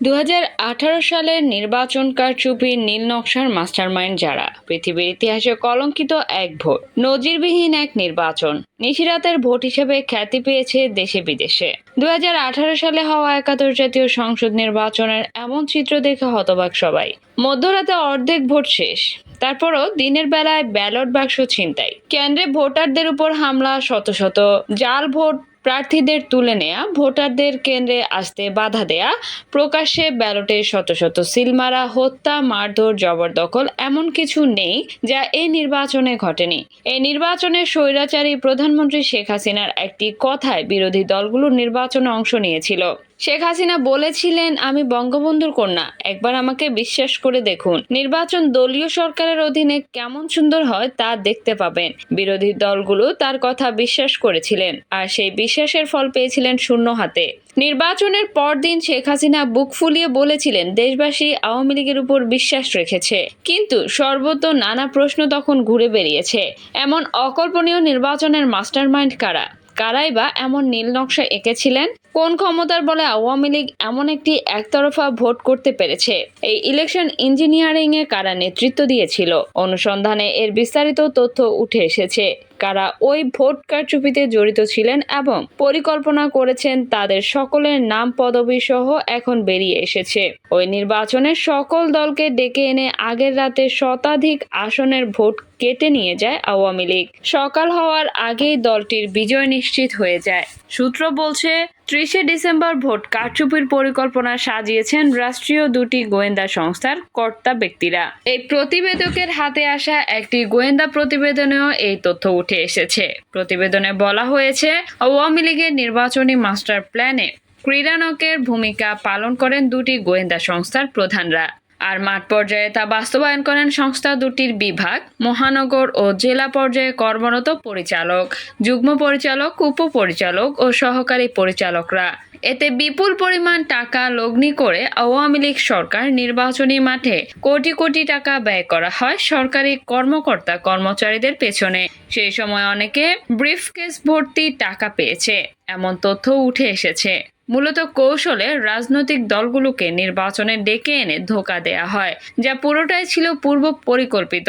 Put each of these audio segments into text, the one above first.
দু হাজার আঠারো সালের নির্বাচন কারচুপি, নীল নকশার মাস্টারমাইন্ড যারা। পৃথিবীর ইতিহাসে কলঙ্কিত এক ভোট, নজিরবিহীন এক নির্বাচন। নিশিরাতের ভোট হিসেবে খ্যাতি পেয়েছে দেশে বিদেশে। দুই হাজার আঠারো সালে হওয়া একাদশ জাতীয় সংসদ নির্বাচনের এমন চিত্র দেখে হতবাক সবাই। মধ্যরাতে অর্ধেক ভোট শেষ। তারপরও দিনের বেলায় ব্যালট বাক্স ছিনতাই। কেন্দ্রে ভোটারদের উপর হামলা শত শত। জাল ভোট প্রার্থীদের তুলে নেয়া, ভোটারদের কেন্দ্রে আসতে বাধা দেয়া, প্রকাশ্যে ব্যালটে শত শত সিলমারা হত্যা, মারধর, জবরদখল এমন কিছু নেই যা এই নির্বাচনে ঘটেনি। এই নির্বাচনে স্বৈরাচারী প্রধানমন্ত্রী শেখ হাসিনার একটি কথায় বিরোধী দলগুলোর নির্বাচনে অংশ নিয়েছিল। শেখ হাসিনা বলেছিলেন, আমি বঙ্গবন্ধুর কন্যা। একবার আমাকে বিশ্বাস করে দেখুন। নির্বাচন দলীয় সরকারের অধীনে কেমন সুন্দর হয় তা দেখতে পাবেন। বিরোধী দলগুলো তার কথা বিশ্বাস করেছিলেন আর সেই বিশ্বাসের ফল পেয়েছিলেন শূন্য হাতে। নির্বাচনের পরদিন শেখ হাসিনা বুক ফুলিয়ে বলেছিলেন, দেশবাসী আওয়ামী লীগের উপর বিশ্বাস রেখেছে। কিন্তু সর্বত নানা প্রশ্ন তখন ঘুরে বেরিয়েছে। এমন অকল্পনীয় নির্বাচনের মাস্টারমাইন্ড কারা? কারাই বা এমন নীল নকশা এঁকেছিলেন? কোন ক্ষমতার বলে আওয়ামী লীগ এমন একটি একতরফা ভোট করতে পেরেছে? এই ইলেকশন ইঞ্জিনিয়ারিং এ কারা নেতৃত্ব দিয়েছিল? অনুসন্ধানে এর বিস্তারিত তথ্য উঠে এসেছে। কারা ওই ভোট কারচুপিতে জড়িত ছিলেন এবং পরিকল্পনা করেছেন তাদের সকলের নাম পদবি সহ এখন বেরিয়ে এসেছে। ওই নির্বাচনে সকল দলকে ডেকে এনে আগের রাতে শতাধিক আসনের ভোট কেটে নিয়ে যায় আওয়ামী লীগ। সকাল হওয়ার আগেই দলটির বিজয় নিশ্চিত হয়ে যায়। সূত্র বলছে, ত্রিশে ডিসেম্বর ভোট কারচুপির পরিকল্পনা সাজিয়েছেন রাষ্ট্রীয় দুটি গোয়েন্দা সংস্থার কর্তা ব্যক্তিরা। এই প্রতিবেদকের হাতে আসা একটি গোয়েন্দা প্রতিবেদনেও এই তথ্য উঠে এসেছে। প্রতিবেদনে বলা হয়েছে, আওয়ামী লীগের নির্বাচনী মাস্টার প্ল্যানে ক্রীড়ানকের ভূমিকা পালন করেন দুটি গোয়েন্দা সংস্থার প্রধানরা। আর মাঠ পর্যায়ে তা বাস্তবায়ন করেন সংস্থা দুটির বিভাগ, মহানগর ও জেলা পর্যায়ে কর্মরত পরিচালক, যুগ্ম পরিচালক, উপপরিচালক ও সহকারী পরিচালকরা। এতে বিপুল পরিমাণ টাকা লগ্নি করে আওয়ামী লীগ সরকার নির্বাচনী মাঠে কোটি কোটি টাকা ব্যয় করা হয় সরকারি কর্মকর্তা কর্মচারীদের পেছনে। সেই সময় অনেকে ব্রিফকেস ভর্তি টাকা পেয়েছে, এমন তথ্য উঠে এসেছে। মূলত কৌশলে রাজনৈতিক দলগুলোকে নির্বাচনে ডেকে এনে ধোকা দেয়া হয়, যা পুরোটাই ছিল পূর্ব পরিকল্পিত।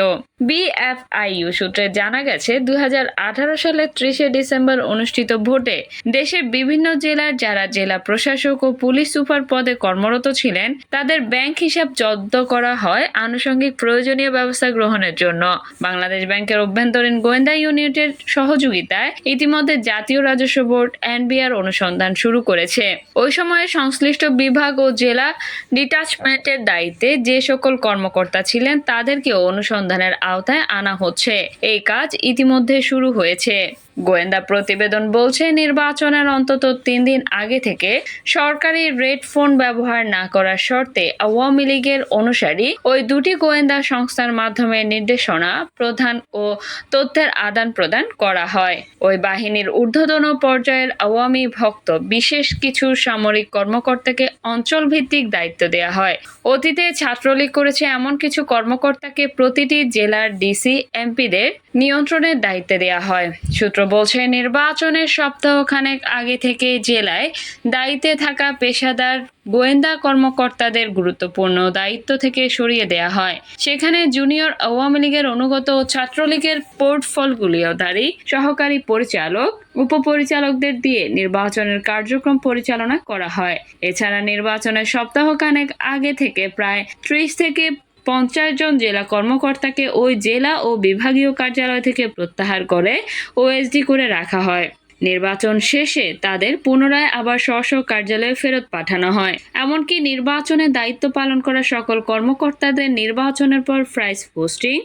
বিএফআইইউ সূত্রে জানা গেছে দু হাজার আঠারো সালের ত্রিশে ডিসেম্বর অনুষ্ঠিত ভোটে দেশের বিভিন্ন জেলার যারা জেলা প্রশাসক ও পুলিশ সুপার পদে কর্মরত ছিলেন, তাদের ব্যাংক হিসাব জব্দ করা হয় আনুষঙ্গিক প্রয়োজনীয় ব্যবস্থা গ্রহণের জন্য। বাংলাদেশ ব্যাংকের অভ্যন্তরীণ গোয়েন্দা ইউনিটের সহযোগিতায় ইতিমধ্যে জাতীয় রাজস্ব বোর্ড এনবিআর অনুসন্ধান শুরু করেছে। ওই সময়ে সংশ্লিষ্ট বিভাগ ও জেলা ডিটাচমেন্টের দায়িত্বে যে সকল কর্মকর্তা ছিলেন, তাদেরকেও অনুসন্ধানের আওতায় আনা হচ্ছে। এই কাজ ইতিমধ্যে শুরু হয়েছে। গোয়েন্দা প্রতিবেদন বলছে, নির্বাচনের অন্তত তিন দিন আগে থেকে সরকারি রেড ফোন ব্যবহার না করার শর্তে আওয়ামী লীগের অনুসারী ওই দুটি গোয়েন্দা সংস্থার মাধ্যমে নির্দেশনা প্রধান ও তথ্যের আদান প্রদান করা হয়। ওই বাহিনীর ঊর্ধ্বতন পর্যায়ের আওয়ামী ভক্ত বিশেষ কিছু সামরিক কর্মকর্তাকে অঞ্চল ভিত্তিক দায়িত্ব দেওয়া হয়। অতীতে ছাত্রলীগ করেছে এমন কিছু কর্মকর্তাকে প্রতিটি জেলার ডিসি, এমপিদের নিয়ন্ত্রণের দায়িত্বে দেওয়া হয়। সূত্র বলছে, নির্বাচনের সপ্তাহখানেক আগে থেকে জেলায় দায়িত্বে থাকা পেশাদার গোয়েন্দা কর্মকর্তাদের গুরুত্বপূর্ণ দায়িত্ব থেকে সরিয়ে দেয়া হয়। সেখানে জুনিয়র আওয়ামী লীগের অনুগত ছাত্রলীগের পোর্টফলগুলিওধারী সহকারী পরিচালক, উপপরিচালকদের দিয়ে নির্বাচনের কার্যক্রম পরিচালনা করা হয়। এছাড়া নির্বাচনের সপ্তাহখানেক আগে থেকে প্রায় ত্রিশ থেকে পঞ্চাশ জন জেলা কর্মকর্তাকে ওই জেলা ও বিভাগীয় কার্যালয় থেকে প্রত্যাহার করে ওএসডি করে রাখা হয়। নির্বাচন শেষে তাদের পুনরায় আবার স্ব কার্যালয়ে ফেরত পাঠানো হয়। এমনকি নির্বাচনে দায়িত্ব পালন করা সকল কর্মকর্তাদের নির্বাচনের পর প্রাইস পোস্টিং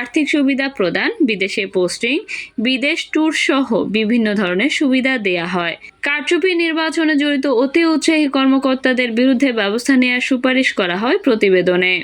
আর্থিক সুবিধা প্রদান, বিদেশে পোস্টিং বিদেশ ট্যুর সহ বিভিন্ন ধরনের সুবিধা দেয়া হয়। কারচুপি নির্বাচনে জড়িত অতি উৎসাহী কর্মকর্তাদের বিরুদ্ধে ব্যবস্থা নেওয়ার সুপারিশ করা হয় প্রতিবেদনে।